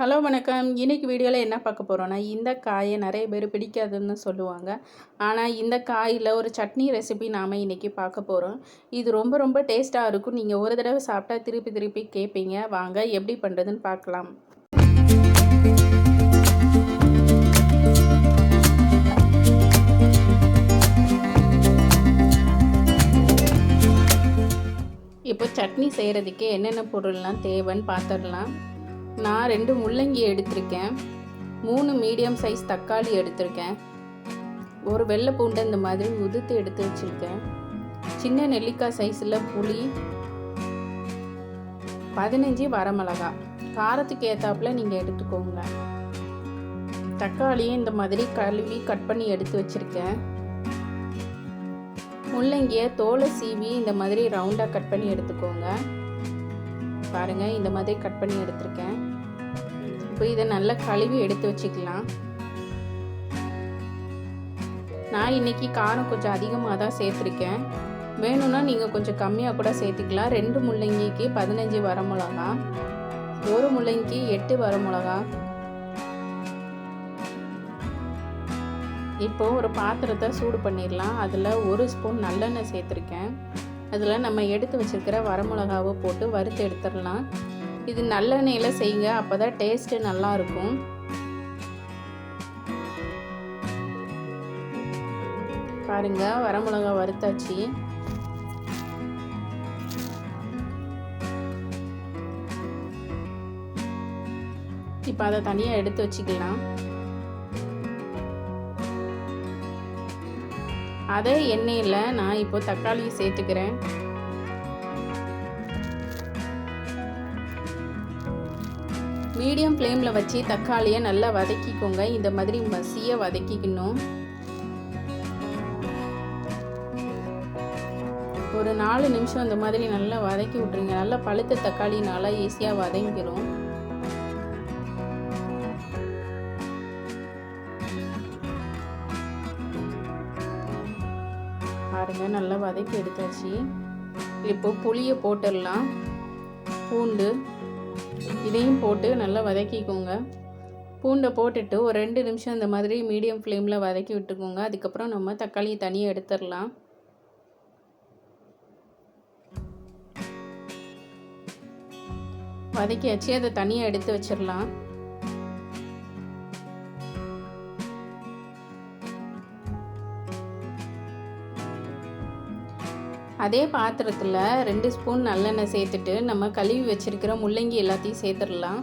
Hello வணக்கம். இன்றைக்கி வீடியோவில் என்ன பார்க்க போகிறோன்னா இந்த காயை நிறைய பேர் பிடிக்காதுன்னு சொல்லுவாங்க. ஆனால் இந்த காயில் ஒரு சட்னி ரெசிபி நாம் இன்றைக்கி பார்க்க போகிறோம் இது ரொம்ப ரொம்ப டேஸ்ட்டாக இருக்கும். நீங்கள் ஒரு தடவை சாப்பிட்டா திருப்பி திருப்பி கேட்பீங்க வாங்க எப்படி பண்ணுறதுன்னு பார்க்கலாம். இப்போ சட்னி செய்கிறதுக்கு என்னென்ன பொருள்லாம் தேவைன்னு பார்த்துடலாம். நான் ரெண்டு முள்ளங்கி எடுத்திருக்கேன். மூணு மீடியம் சைஸ் தக்காளி எடுத்திருக்கேன். ஒரு வெள்ளை பூண்டை இந்த மாதிரி உதுத்து எடுத்து வச்சுருக்கேன். சின்ன நெல்லிக்காய் சைஸில் புளி பதினஞ்சு வரமிளகா. காரத்துக்கு ஏற்றாப்புல நீங்கள் எடுத்துக்கோங்க. தக்காளியும் இந்த மாதிரி கழுவி கட் பண்ணி எடுத்து வச்சுருக்கேன். முள்ளங்கியை தோலை சீவி இந்த மாதிரி ரவுண்டாக கட் பண்ணி எடுத்துக்கோங்க. பாருங்கள் இந்த மாதிரி கட் பண்ணி எடுத்திருக்கேன். இப்போ இதை நல்லா கழுவி எடுத்து வச்சுக்கலாம். நான் இன்னைக்கு காரம் கொஞ்சம் அதிகமாக தான் சேர்த்துருக்கேன். வேணும்னா நீங்கள் கொஞ்சம் கம்மியாக கூட சேர்த்துக்கலாம். ரெண்டு முள்ளங்கிக்கு பதினஞ்சு வரமிளகா ஒரு முள்ளங்கிக்கு எட்டு வரமிளகா இப்போ ஒரு பாத்திரத்தை சூடு பண்ணிடலாம். அதில் ஒரு ஸ்பூன் நல்லெண்ணெய் சேர்த்துருக்கேன். அதில் நம்ம எடுத்து வச்சுருக்கிற வரமிளகாவை போட்டு வறுத்து எடுத்துடலாம். இது நல்லெண்ணெயில் செய்யுங்க அப்போ தான் டேஸ்ட்டு நல்லாயிருக்கும் பாருங்க வரமிளகா வறுத்தாச்சு. இப்போ அதை தனியாக எடுத்து வச்சுக்கலாம். அதே எண்ணெயில் நான் இப்போ தக்காளி சேர்த்துக்கிறேன். மீடியம் ஃப்ளேமில் வச்சு தக்காளியை நல்லா வதக்கிக்கோங்க. இந்த மாதிரி மசிய வதக்கிக்கணும். ஒரு நாலு நிமிஷம் இந்த மாதிரி நல்லா வதக்கி விட்ருங்க நல்லா பழுத்த தக்காளி நல்லா ஈஸியாக வதங்கிடும் பாருங்கள் நல்லா வதக்கி எடுத்தாச்சு. இப்போ புளியை போட்டுடலாம். பூண்டு இதையும் போட்டு நல்லா வதக்கிக்கோங்க. பூண்டை போட்டுட்டு ஒரு ரெண்டு நிமிஷம் இந்த மாதிரி மீடியம் ஃப்ளேமில் வதக்கி விட்டுக்கோங்க. அதுக்கப்புறம் நம்ம தக்காளியை தனியாக எடுத்துடலாம். வதக்கியாச்சு அதை தனியாக எடுத்து வச்சிடலாம். அதே பாத்திரத்தில் ரெண்டு ஸ்பூன் நல்லெண்ணெய் சேர்த்துட்டு நம்ம கழுவி வச்சிருக்கிற முள்ளங்கி எல்லாத்தையும் சேர்த்துடலாம்.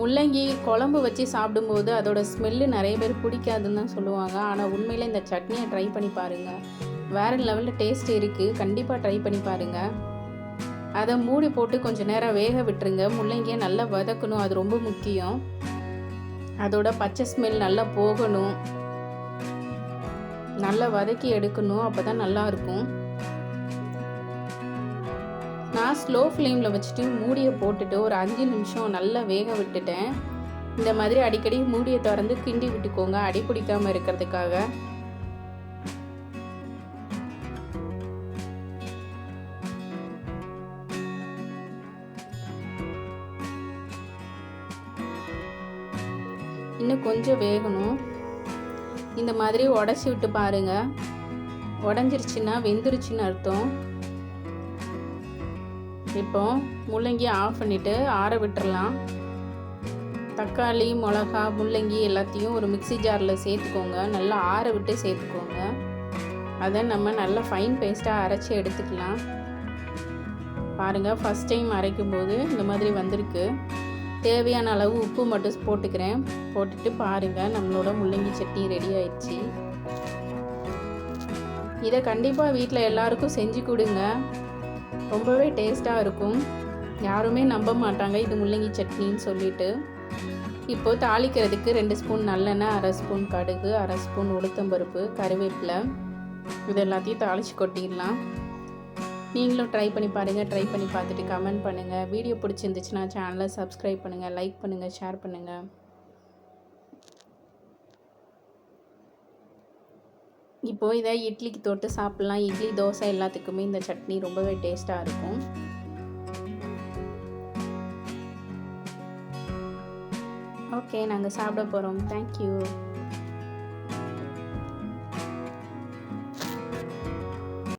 முள்ளங்கி குழம்பு வச்சு சாப்பிடும்போது அதோட ஸ்மெல்லு நிறைய பேர் பிடிக்காதுன்னு தான் சொல்லுவாங்க. ஆனால் உண்மையில் இந்த சட்னியை ட்ரை பண்ணி பாருங்கள் வேறு லெவலில் டேஸ்ட் இருக்குது கண்டிப்பாக ட்ரை பண்ணி பாருங்கள் அதை மூடி போட்டு கொஞ்சம் நேரம் வேக விட்டுருங்க. முள்ளங்கியை நல்லா வதக்கணும். அது ரொம்ப முக்கியம். அதோட பச்சை ஸ்மெல் நல்லா போகணும். நல்லா வதக்கி எடுக்கணும் அப்போ தான் நல்லாயிருக்கும் நான் ஸ்லோ ஃப்ளேமில் வச்சுட்டு மூடியை போட்டுட்டு ஒரு அஞ்சு நிமிஷம் நல்லா வேக விட்டுட்டேன். இந்த மாதிரி அடிக்கடி மூடியை திறந்து கிண்டி விட்டுக்கோங்க அடி பிடிக்காமல் இருக்கிறதுக்காக. இன்னும் கொஞ்சம் வேகணும். இந்த மாதிரி உடச்சி விட்டு பாருங்கள் உடஞ்சிருச்சுன்னா வெந்துருச்சுன்னு அர்த்தம். இப்போ முள்ளங்கி ஆஃப் பண்ணிவிட்டு ஆற விட்டுறலாம். தக்காளி மிளகா முள்ளங்கி எல்லாத்தையும் ஒரு மிக்சி ஜாரில் சேர்த்துக்கோங்க. நல்லா ஆற விட்டு சேர்த்துக்கோங்க. அதை நம்ம நல்லா ஃபைன் பேஸ்ட்டாக அரைச்சி எடுத்துக்கலாம். பாருங்கள் ஃபஸ்ட் டைம் அரைக்கும் போது இந்த மாதிரி வந்திருக்கு. தேவையான அளவு உப்பு மட்டும் போட்டுக்கிறேன். போட்டுட்டு பாருங்கள் நம்மளோட முள்ளங்கி சட்னி ரெடி ஆயிடுச்சு. இதை கண்டிப்பாக வீட்டில் எல்லாருக்கும் செஞ்சு கொடுங்க. ரொம்பவே டேஸ்ட்டாக இருக்கும். யாருமே நம்ப மாட்டாங்க இது முள்ளங்கி சட்னின்னு சொல்லிட்டு. இப்போது தாளிக்கிறதுக்கு ரெண்டு ஸ்பூன் நல்லெண்ணெய் அரை ஸ்பூன் கடுகு அரை ஸ்பூன் உளுத்தம்பருப்பு கருவேப்பிலை. இது எல்லாத்தையும் தாளித்து கொட்டிடலாம். நீங்களும் ட்ரை பண்ணி பாருங்கள் ட்ரை பண்ணி பார்த்துட்டு கமெண்ட் பண்ணுங்கள் வீடியோ பிடிச்சிருந்துச்சுன்னா சேனலை சப்ஸ்கிரைப் பண்ணுங்கள் லைக் பண்ணுங்கள் ஷேர் பண்ணுங்கள் இப்போது இதை இட்லிக்கு தொட்டு சாப்பிட்லாம். இட்லி தோசை எல்லாத்துக்குமே இந்த சட்னி ரொம்பவே டேஸ்ட்டாக இருக்கும். ஓகே நாங்கள் சாப்பிட போகிறோம் தேங்க்யூ